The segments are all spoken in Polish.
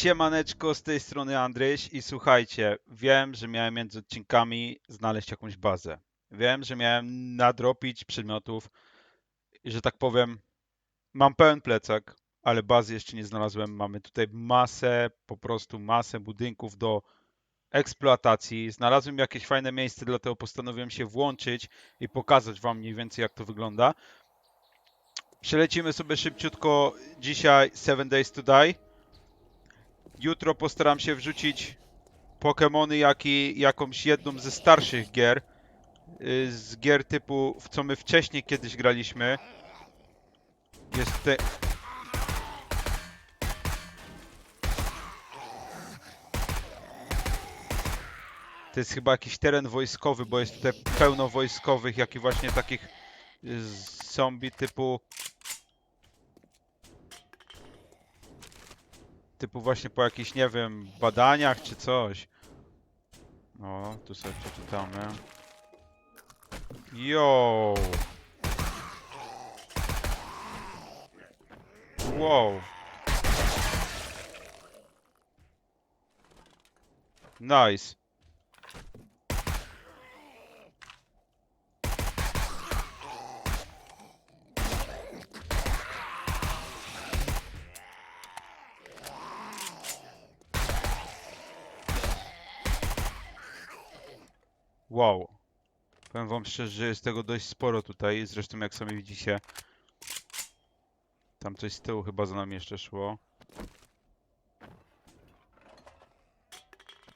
Siemaneczko, z tej strony Andryś i słuchajcie, wiem, że miałem między odcinkami znaleźć jakąś bazę. Wiem, że miałem nadrobić przedmiotów i że tak powiem, mam pełen plecak, ale bazy jeszcze nie znalazłem. Mamy tutaj masę, po prostu masę budynków do eksploatacji. Znalazłem jakieś fajne miejsce, dlatego postanowiłem się włączyć i pokazać wam mniej więcej jak to wygląda. Przelecimy sobie szybciutko dzisiaj 7 Days to Die. Jutro postaram się wrzucić Pokémony, jak i jakąś jedną ze starszych gier. y, Z gier typu, w co my wcześniej kiedyś graliśmy. Jest tutaj... To jest chyba jakiś teren wojskowy, bo jest tutaj pełno wojskowych, jak i właśnie takich y, zombie typu typu właśnie po jakichś, nie wiem, badaniach czy coś. O, tu sobie przeczytamy. Yo! Wow! Nice. Wow. Powiem wam szczerze, że jest tego dość sporo tutaj. Zresztą jak sami widzicie, tam coś z tyłu chyba za nami jeszcze szło.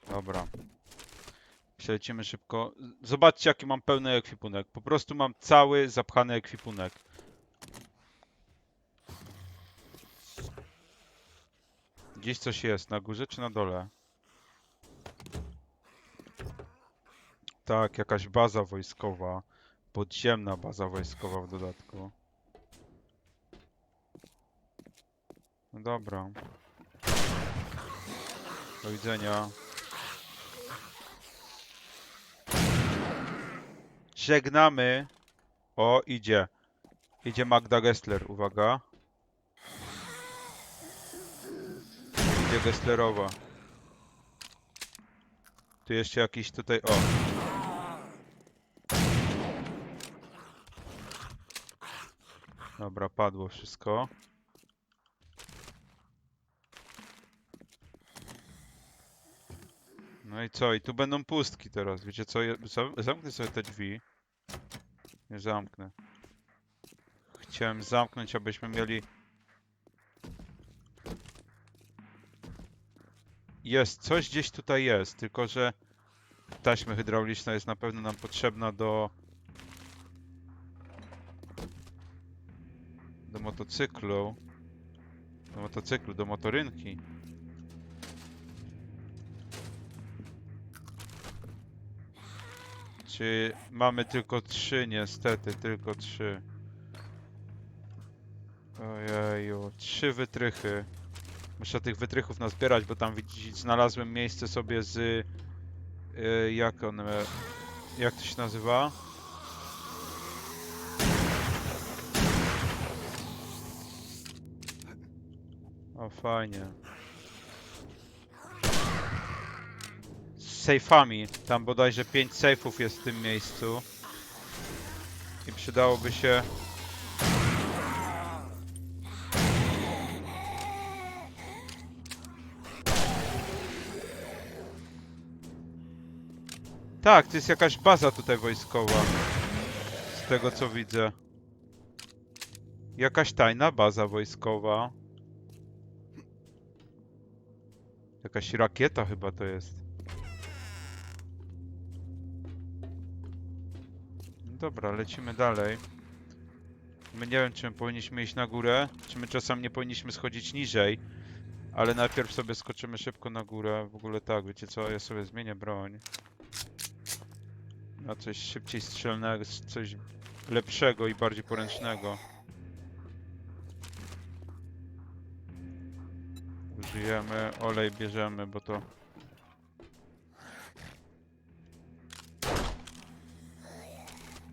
Dobra. Przelecimy szybko. Zobaczcie jaki mam pełny ekwipunek. Po prostu mam cały zapchany ekwipunek. Gdzieś coś jest, na górze czy na dole? Tak, jakaś baza wojskowa. Podziemna baza wojskowa w dodatku. No dobra. Do widzenia. Żegnamy. O, idzie. Idzie Magda Gessler, uwaga. Idzie Gesslerowa. Tu jeszcze jakiś tutaj, o. Dobra, padło wszystko. No i co? I tu będą pustki teraz. Wiecie co? Ja- zam- Zamknę sobie te drzwi. Nie zamknę. Chciałem zamknąć, abyśmy mieli... Jest, coś gdzieś tutaj jest, tylko że taśma hydrauliczna jest na pewno nam potrzebna do motocyklu. Do motocyklu, do motorynki. Czy mamy tylko trzy? Niestety, tylko trzy. Ojeju, trzy wytrychy. Muszę tych wytrychów nazbierać, bo tam widzicie, znalazłem miejsce sobie z... y, jak on... Jak to się nazywa? Fajnie. Z sejfami. Tam bodajże 5 sejfów jest w tym miejscu. I przydałoby się... Tak, to jest jakaś baza tutaj wojskowa. Z tego co widzę. Jakaś tajna baza wojskowa. Jakaś rakieta chyba to jest. No Dobra, lecimy dalej. My nie wiem, czy my powinniśmy iść na górę, czy my czasem nie powinniśmy schodzić niżej. Ale najpierw sobie skoczymy szybko na górę. W ogóle tak, wiecie co, ja sobie zmienię broń. Na coś szybciej strzelnego, coś lepszego i bardziej poręcznego. Budujemy, olej bierzemy, bo to...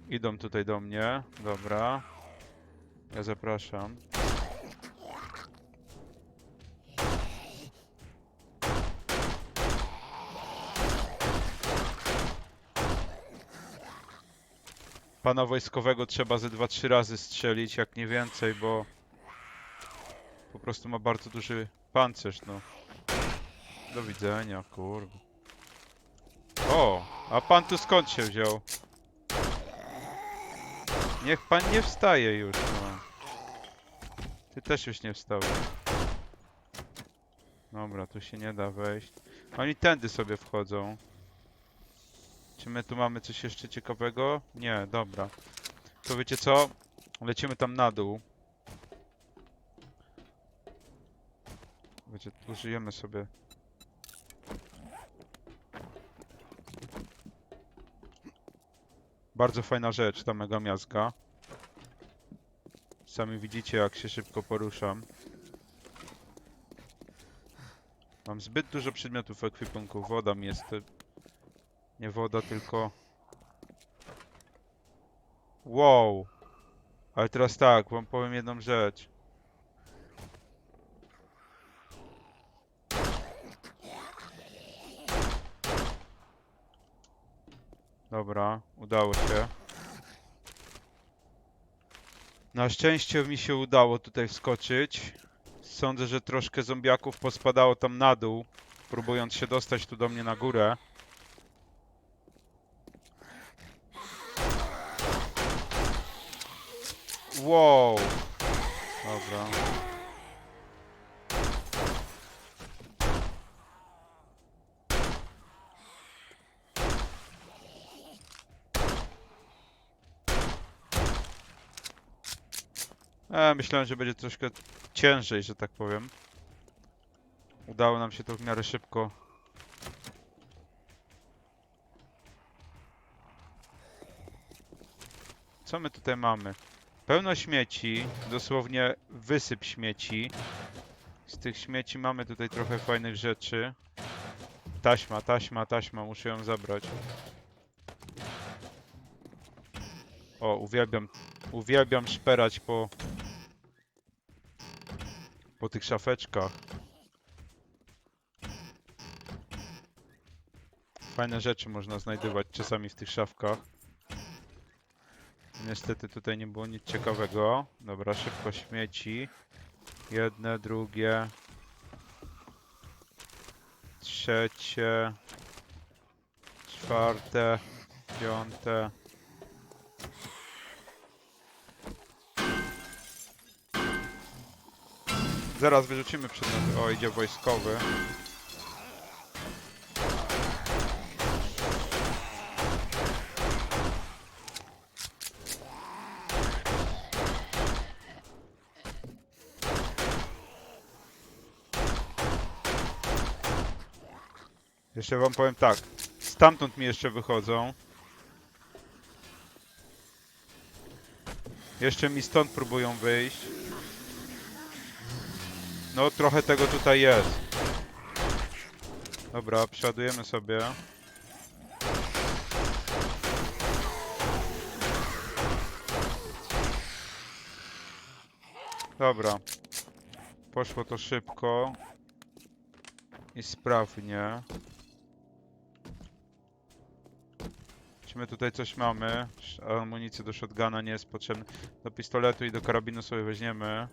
Idą tutaj do mnie, dobra. Ja zapraszam. Pana wojskowego trzeba ze 2-3 razy strzelić, jak nie więcej, bo prostu ma bardzo duży pancerz, no. Do widzenia, kurwa. O, a pan tu skąd się wziął? Niech pan nie wstaje już, no. Ty też już nie wstałeś. Dobra, tu się nie da wejść. Oni tędy sobie wchodzą. Czy my tu mamy coś jeszcze ciekawego? Nie, dobra. To wiecie co? Lecimy tam na dół. Wiecie, użyjemy sobie. Bardzo fajna rzecz, ta mega miazga. Sami widzicie, jak się szybko poruszam. Mam zbyt dużo przedmiotów w ekwipunku. Woda mi jest... e, Nie woda, tylko... Wow! Ale teraz tak, wam powiem jedną rzecz. Dobra, udało się. Na szczęście mi się udało tutaj wskoczyć. Sądzę, że troszkę zombiaków pospadało tam na dół, próbując się dostać tu do mnie na górę. Wow! Dobra. E, myślałem, że będzie troszkę ciężej, że tak powiem. Udało nam się to w miarę szybko. Co my tutaj mamy? Pełno śmieci, dosłownie wysyp śmieci. Z tych śmieci mamy tutaj trochę fajnych rzeczy. Taśma, taśma, taśma, muszę ją zabrać. O, uwielbiam, uwielbiam szperać po po tych szafeczkach. Fajne rzeczy można znajdywać czasami w tych szafkach. Niestety tutaj nie było nic ciekawego. Dobra, szybko śmieci. Jedne, drugie. Trzecie. Czwarte. Piąte. Zaraz wyrzucimy przedmioty. O, idzie wojskowy. Jeszcze wam powiem tak. Stamtąd mi jeszcze wychodzą. Jeszcze mi stąd próbują wyjść. No trochę tego tutaj jest. Dobra, przeładujemy sobie. Dobra. Poszło to szybko. I sprawnie. Czy my tutaj coś mamy? Amunicję do shotguna nie jest potrzebna. Do pistoletu i do karabinu sobie weźmiemy.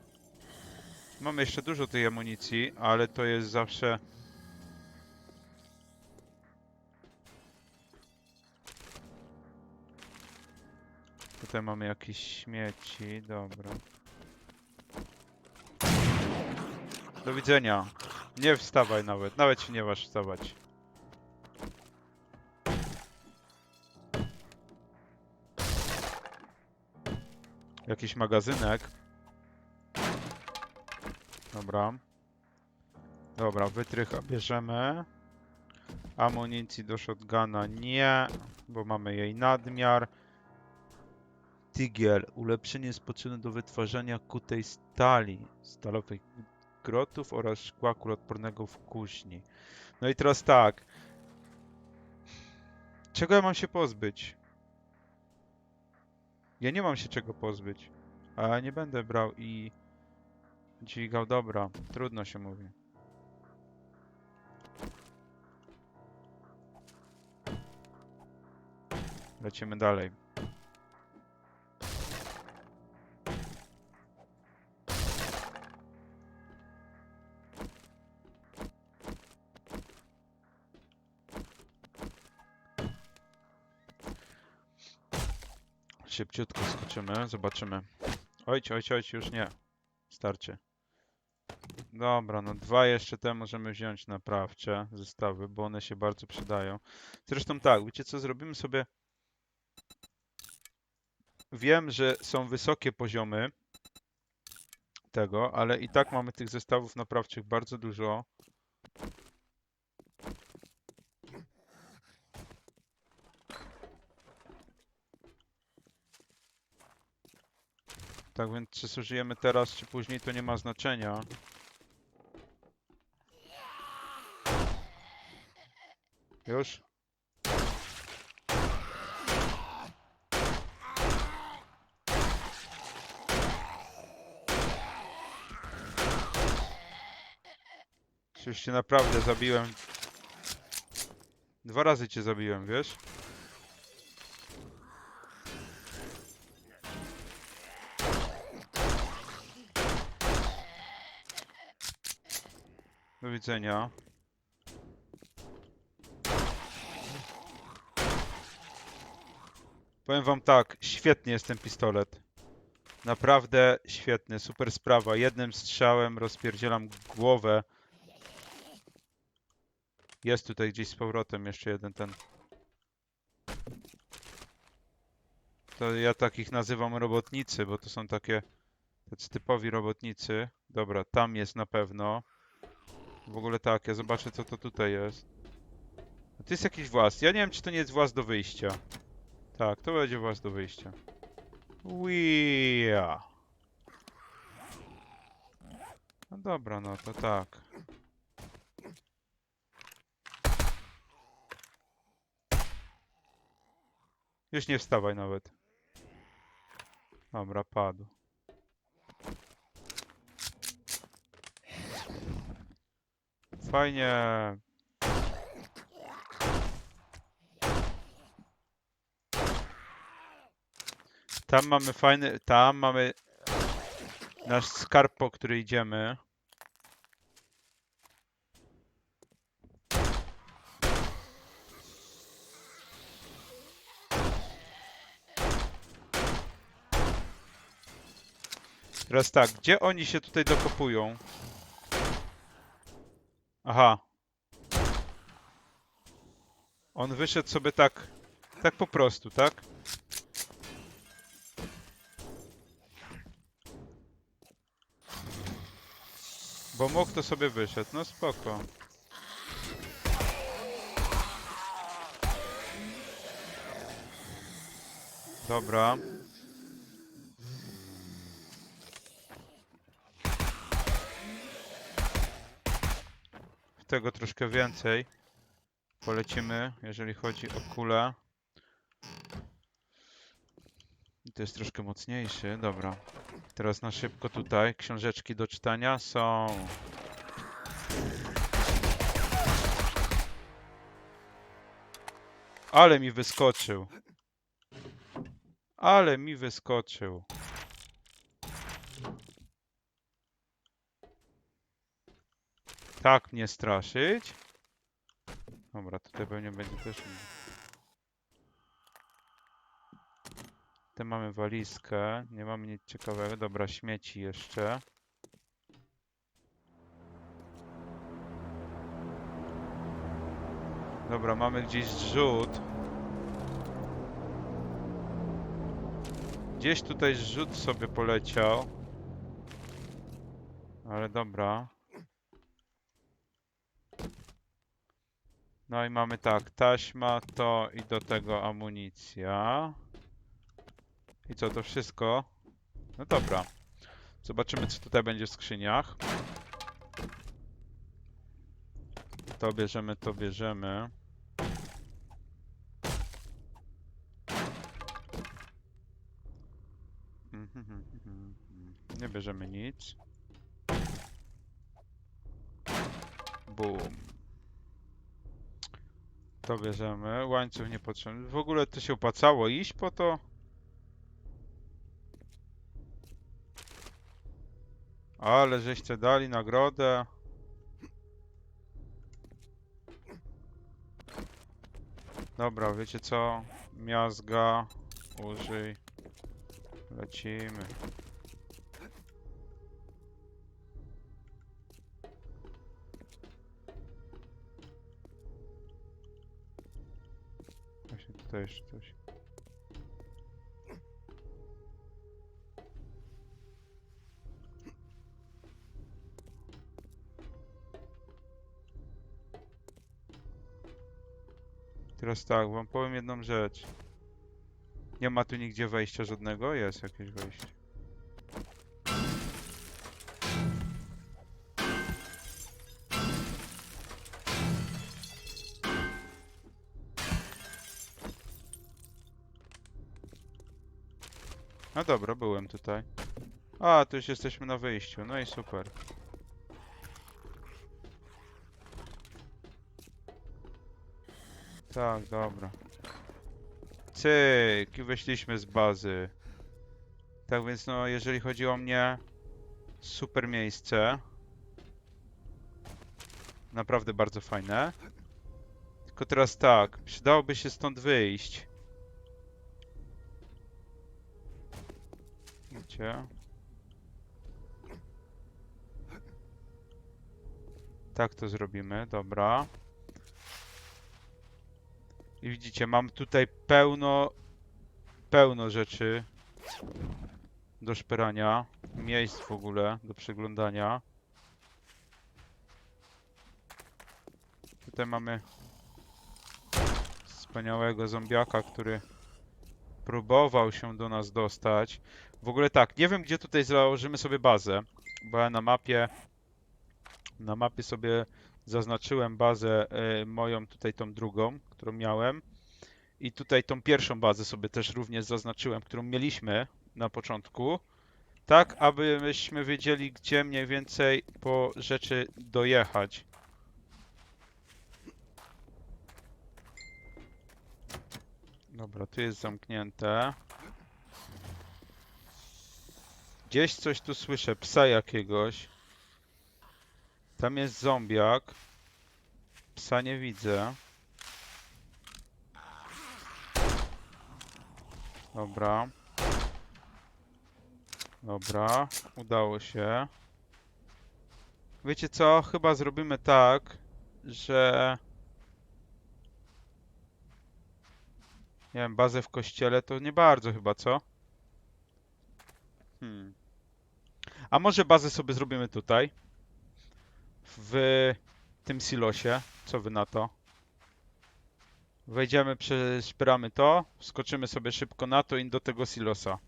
Mamy jeszcze dużo tej amunicji, ale to jest zawsze... Tutaj mamy jakieś śmieci, dobra. Do widzenia. Nie wstawaj nawet, nawet się nie masz wstawać. Jakiś magazynek. Dobra. Dobra, wytrycha bierzemy. Amunicji do shotguna nie, bo mamy jej nadmiar. Tygiel. Ulepszenie jest potrzebne do wytwarzania kutej stali, stalowych grotów oraz szkła kuloodpornego w kuźni. No i teraz tak. Czego ja mam się pozbyć? Ja nie mam się czego pozbyć. A nie będę brał i Dźwigał dobra, trudno się mówi. Lecimy dalej. Szybciutko skoczymy, zobaczymy. Ojciec, ojciec, ojciec, już nie. Starcie. Dobra, no dwa jeszcze te możemy wziąć naprawcze zestawy, bo one się bardzo przydają. Zresztą tak, wiecie co, zrobimy sobie... Wiem, że są wysokie poziomy tego, ale i tak mamy tych zestawów naprawczych bardzo dużo. Tak więc czy zużyjemy teraz, czy później, to nie ma znaczenia. Już? Przecież cię naprawdę zabiłem. Dwa razy cię zabiłem, wiesz? Do widzenia. Powiem wam tak, świetnie jest ten pistolet. Naprawdę świetny, super sprawa. Jednym strzałem rozpierdzielam głowę. Jest tutaj gdzieś z powrotem jeszcze jeden ten. To ja takich nazywam robotnicy, bo to są takie tacy typowi robotnicy. Dobra, tam jest na pewno. W ogóle tak, ja zobaczę co to tutaj jest. To jest jakiś włas. Ja nie wiem czy to nie jest włas do wyjścia. Tak, to będzie włas do wyjścia. Uia. No dobra, no to tak. Już nie wstawaj nawet. Dobra, padł. Fajnie. Tam mamy fajny, tam mamy nasz skarb, po który idziemy. Teraz tak, gdzie oni się tutaj dokopują? Aha. On wyszedł sobie tak, tak po prostu, tak? Bo mógł to sobie wyszedł, no spoko. Dobra. Tego troszkę więcej. Polecimy, jeżeli chodzi o kulę. To jest troszkę mocniejszy, dobra. Teraz na szybko tutaj. Książeczki do czytania są. Ale mi wyskoczył. Ale mi wyskoczył. Tak mnie straszyć. Dobra, tutaj pewnie będzie też. Tutaj mamy walizkę. Nie mamy nic ciekawego. Dobra, śmieci jeszcze. Dobra, mamy gdzieś zrzut. Gdzieś tutaj zrzut sobie poleciał. Ale dobra. No i mamy tak, taśma, to i do tego amunicja. I co, to wszystko? No dobra. Zobaczymy, co tutaj będzie w skrzyniach. To bierzemy, to bierzemy. Nie bierzemy nic. Boom. To bierzemy. Łańcuch niepotrzebny. W ogóle to się opłacało iść po to? Ale żeście dali nagrodę. Dobra, wiecie co? Miazga. Użyj. Lecimy. Właśnie tutaj jeszcze coś. Teraz tak, wam powiem jedną rzecz. Nie ma tu nigdzie wejścia żadnego? Jest jakieś wejście. No dobra, byłem tutaj. A, tu już jesteśmy na wyjściu, no i super. Tak, dobra. Cyk, i wyszliśmy z bazy. Tak więc no, jeżeli chodzi o mnie, super miejsce. Naprawdę bardzo fajne. Tylko teraz tak, przydałoby się stąd wyjść. Widzicie? Tak to zrobimy, dobra. I widzicie, mam tutaj pełno, pełno rzeczy do szperania, miejsc w ogóle do przeglądania. Tutaj mamy wspaniałego zombiaka, który próbował się do nas dostać. W ogóle tak, nie wiem gdzie tutaj założymy sobie bazę, bo ja na mapie na mapie sobie zaznaczyłem bazę y, moją tutaj tą drugą, którą miałem. I tutaj tą pierwszą bazę sobie też również zaznaczyłem, którą mieliśmy na początku. Tak, abyśmy wiedzieli, gdzie mniej więcej po rzeczy dojechać. Dobra, tu jest zamknięte. Gdzieś coś tu słyszę, psa jakiegoś. Tam jest zombiak. Psa nie widzę. Dobra. Dobra, udało się. Wiecie co? Chyba zrobimy tak, że... Nie wiem, bazę w kościele to nie bardzo chyba, co? Hmm. A może bazę sobie zrobimy tutaj? W tym silosie. Co wy na to? Wejdziemy, przeszperamy to, skoczymy sobie szybko na to i do tego silosa.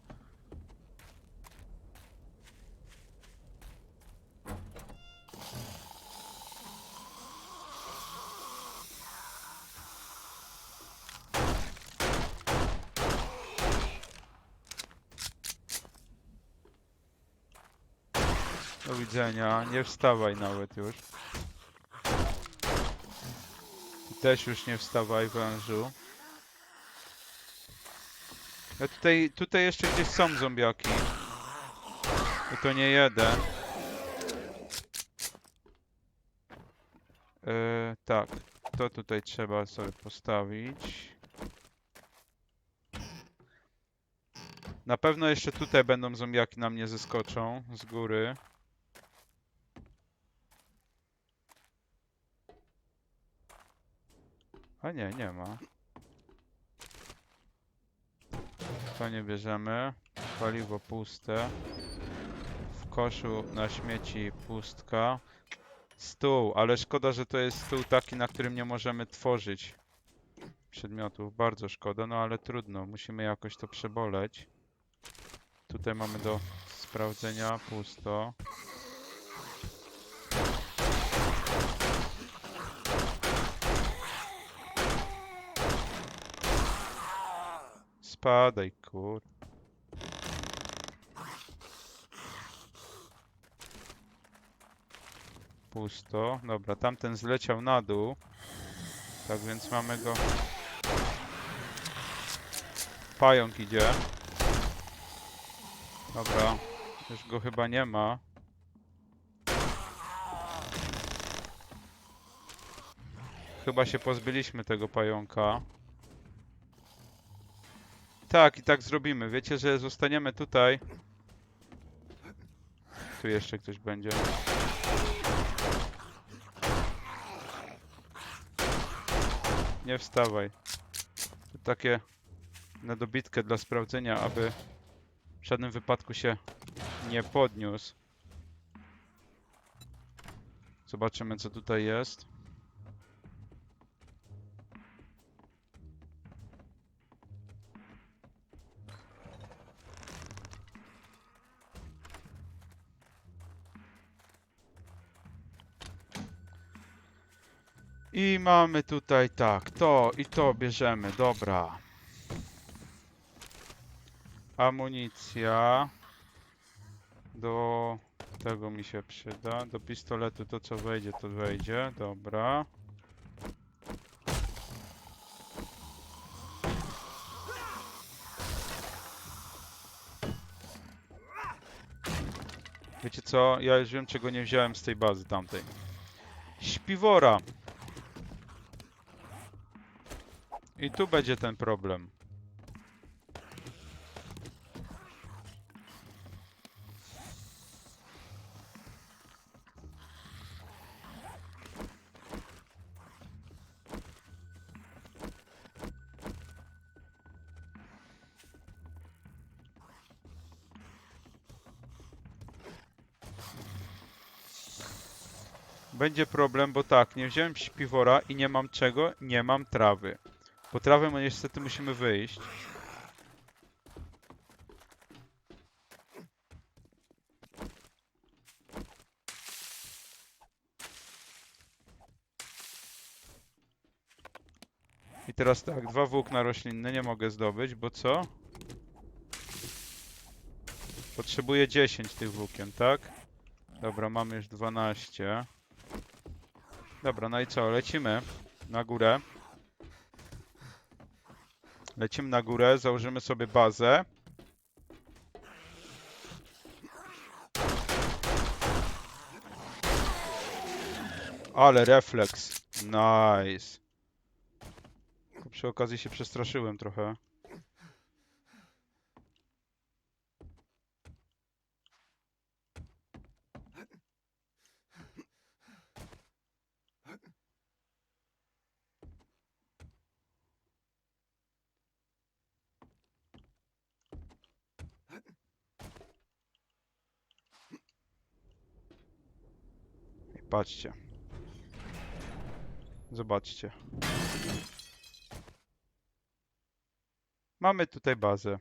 Do widzenia, nie wstawaj nawet już. Ty też już nie wstawaj wężu. Ja tutaj, tutaj jeszcze gdzieś są zombiaki. I to nie jeden. Yy, tak, to tutaj trzeba sobie postawić. Na pewno jeszcze tutaj będą zombiaki na mnie zeskoczą z góry. A nie, nie ma. To nie bierzemy. Paliwo puste. W koszu na śmieci pustka. Stół, ale szkoda, że to jest stół taki, na którym nie możemy tworzyć przedmiotów. Bardzo szkoda, no ale trudno. Musimy jakoś to przeboleć. Tutaj mamy do sprawdzenia pusto. Spadaj, kur. Pusto. Dobra, tamten zleciał na dół. Tak więc mamy go. Pająk idzie. Dobra. Już go chyba nie ma. Chyba się pozbyliśmy tego pająka. Tak, i tak zrobimy. Wiecie, że zostaniemy tutaj. Tu jeszcze ktoś będzie. Nie wstawaj. To takie na dobitkę dla sprawdzenia, aby w żadnym wypadku się nie podniósł. Zobaczymy, co tutaj jest. I mamy tutaj tak, to i to bierzemy, dobra. Amunicja. Do tego mi się przyda. Do pistoletu to co wejdzie, to wejdzie, dobra. Wiecie co? Ja już wiem czego nie wziąłem z tej bazy tamtej. Śpiwora. I tu będzie ten problem. Będzie problem, bo tak, nie wziąłem śpiwora i nie mam czego? Nie mam trawy. Po trawę my niestety musimy wyjść. I teraz tak, dwa włókna roślinne nie mogę zdobyć, bo co? Potrzebuję 10 tych włókien, tak? Dobra, mamy już 12. Dobra, no i co? Lecimy na górę. Lecimy na górę, założymy sobie bazę. Ale refleks. Nice. Przy okazji się przestraszyłem trochę. Patrzcie. Zobaczcie. Mamy tutaj bazę.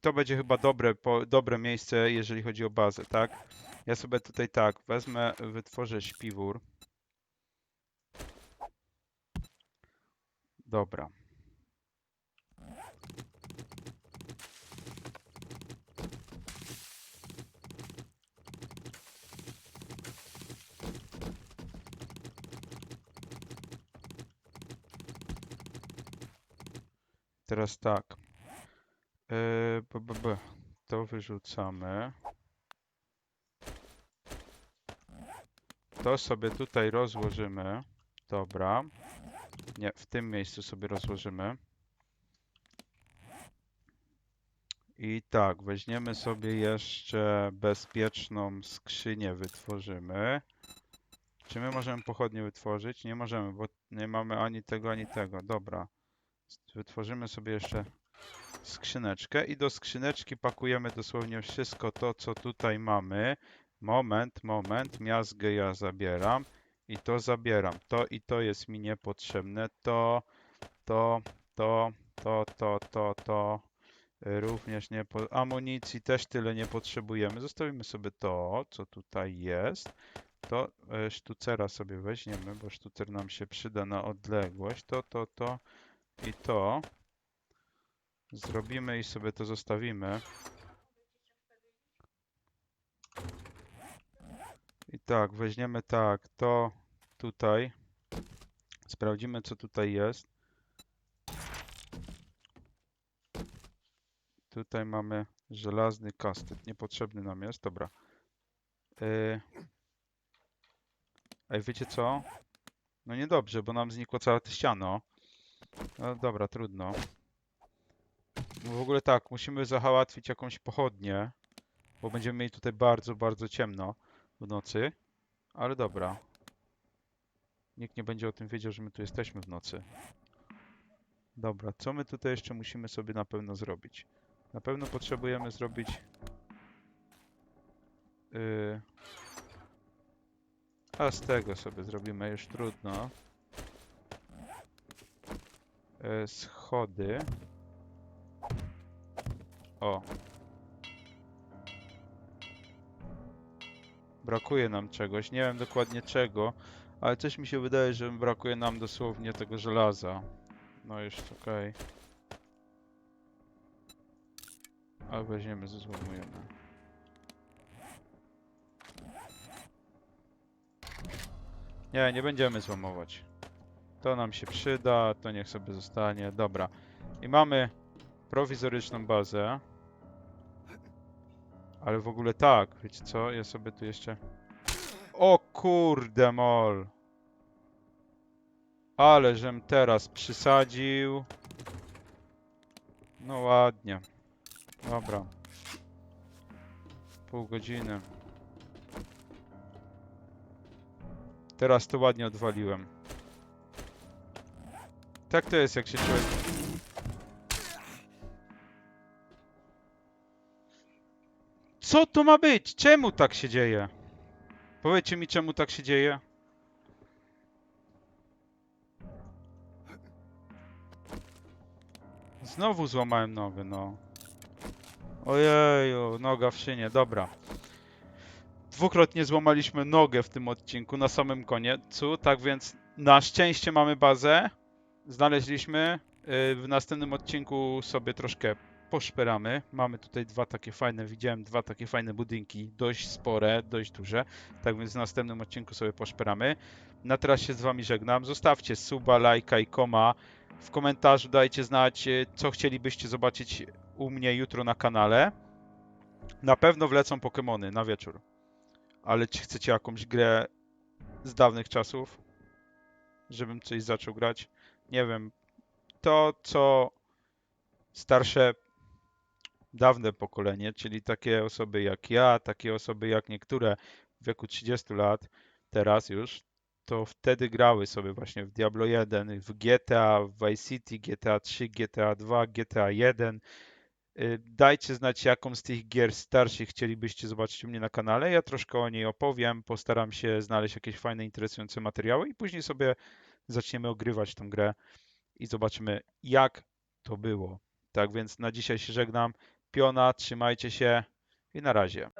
To będzie chyba dobre, po, dobre miejsce, jeżeli chodzi o bazę, tak? Ja sobie tutaj tak, wezmę, wytworzę śpiwór. Dobra. Teraz tak. Yy, b, b, b. To wyrzucamy. To sobie tutaj rozłożymy. Dobra. Nie, w tym miejscu sobie rozłożymy. I tak, weźmiemy sobie jeszcze bezpieczną skrzynię, wytworzymy. Czy my możemy pochodnie wytworzyć? Nie możemy, bo nie mamy ani tego, ani tego. Dobra. Wytworzymy sobie jeszcze skrzyneczkę i do skrzyneczki pakujemy dosłownie wszystko to, co tutaj mamy. Moment, moment, miazgę ja zabieram i to zabieram. To i to jest mi niepotrzebne. To, to, to, to, to, to, to. Również nie po... amunicji też tyle nie potrzebujemy. Zostawimy sobie to, co tutaj jest. To e, sztucera sobie weźmiemy, bo sztucer nam się przyda na odległość. To, to, to i to. Zrobimy i sobie to zostawimy. I tak, weźmiemy tak, to tutaj. Sprawdzimy, co tutaj jest. Tutaj mamy żelazny kastet. Niepotrzebny nam jest. Dobra. Yy... Ej, wiecie co? No niedobrze, bo nam znikło całe to ściano. No dobra, trudno. No w ogóle tak, musimy załatwić jakąś pochodnię, bo będziemy mieli tutaj bardzo, bardzo ciemno w nocy. Ale dobra. Nikt nie będzie o tym wiedział, że my tu jesteśmy w nocy. Dobra, co my tutaj jeszcze musimy sobie na pewno zrobić? Na pewno potrzebujemy zrobić... Yy... A z tego sobie zrobimy, już trudno. Yy, schody. O. Brakuje nam czegoś, nie wiem dokładnie czego, ale coś mi się wydaje, że brakuje nam dosłownie tego żelaza. No już okej. Ale weźmiemy, zezłomujemy. Nie, nie będziemy złamować. To nam się przyda, to niech sobie zostanie. Dobra. I mamy prowizoryczną bazę. Ale w ogóle tak, wiecie co? Ja sobie tu jeszcze... O kurde mol! Ale żem teraz przysadził. No ładnie. Dobra. Pół godziny. Teraz to ładnie odwaliłem. Tak to jest, jak się człowiek... Co to ma być? Czemu tak się dzieje? Powiedzcie mi, czemu tak się dzieje? Znowu złamałem nogę, no. Ojeju, noga w szynie, dobra. Dwukrotnie złamaliśmy nogę w tym odcinku, na samym końcu, tak więc na szczęście mamy bazę. Znaleźliśmy. Yy, W następnym odcinku sobie troszkę poszperamy. Mamy tutaj dwa takie fajne, widziałem dwa takie fajne budynki, dość spore, dość duże. Tak więc w następnym odcinku sobie poszperamy. Na teraz się z wami żegnam. Zostawcie suba, lajka i koma. W komentarzu dajcie znać, e, co chcielibyście zobaczyć u mnie jutro na kanale. Na pewno wlecą Pokémony na wieczór. Ale czy chcecie jakąś grę z dawnych czasów? Żebym coś zaczął grać? Nie wiem. To, co starsze, dawne pokolenie, czyli takie osoby jak ja, takie osoby jak niektóre w wieku 30 lat, teraz już, to wtedy grały sobie właśnie w Diablo 1, w GTA, w Vice City, GTA 3, GTA 2, GTA 1. Y, Dajcie znać, jaką z tych gier starszych chcielibyście zobaczyć u mnie na kanale. Ja troszkę o niej opowiem, postaram się znaleźć jakieś fajne, interesujące materiały i później sobie zaczniemy ogrywać tą grę i zobaczymy, jak to było. Tak więc na dzisiaj się żegnam. Piona, trzymajcie się i na razie.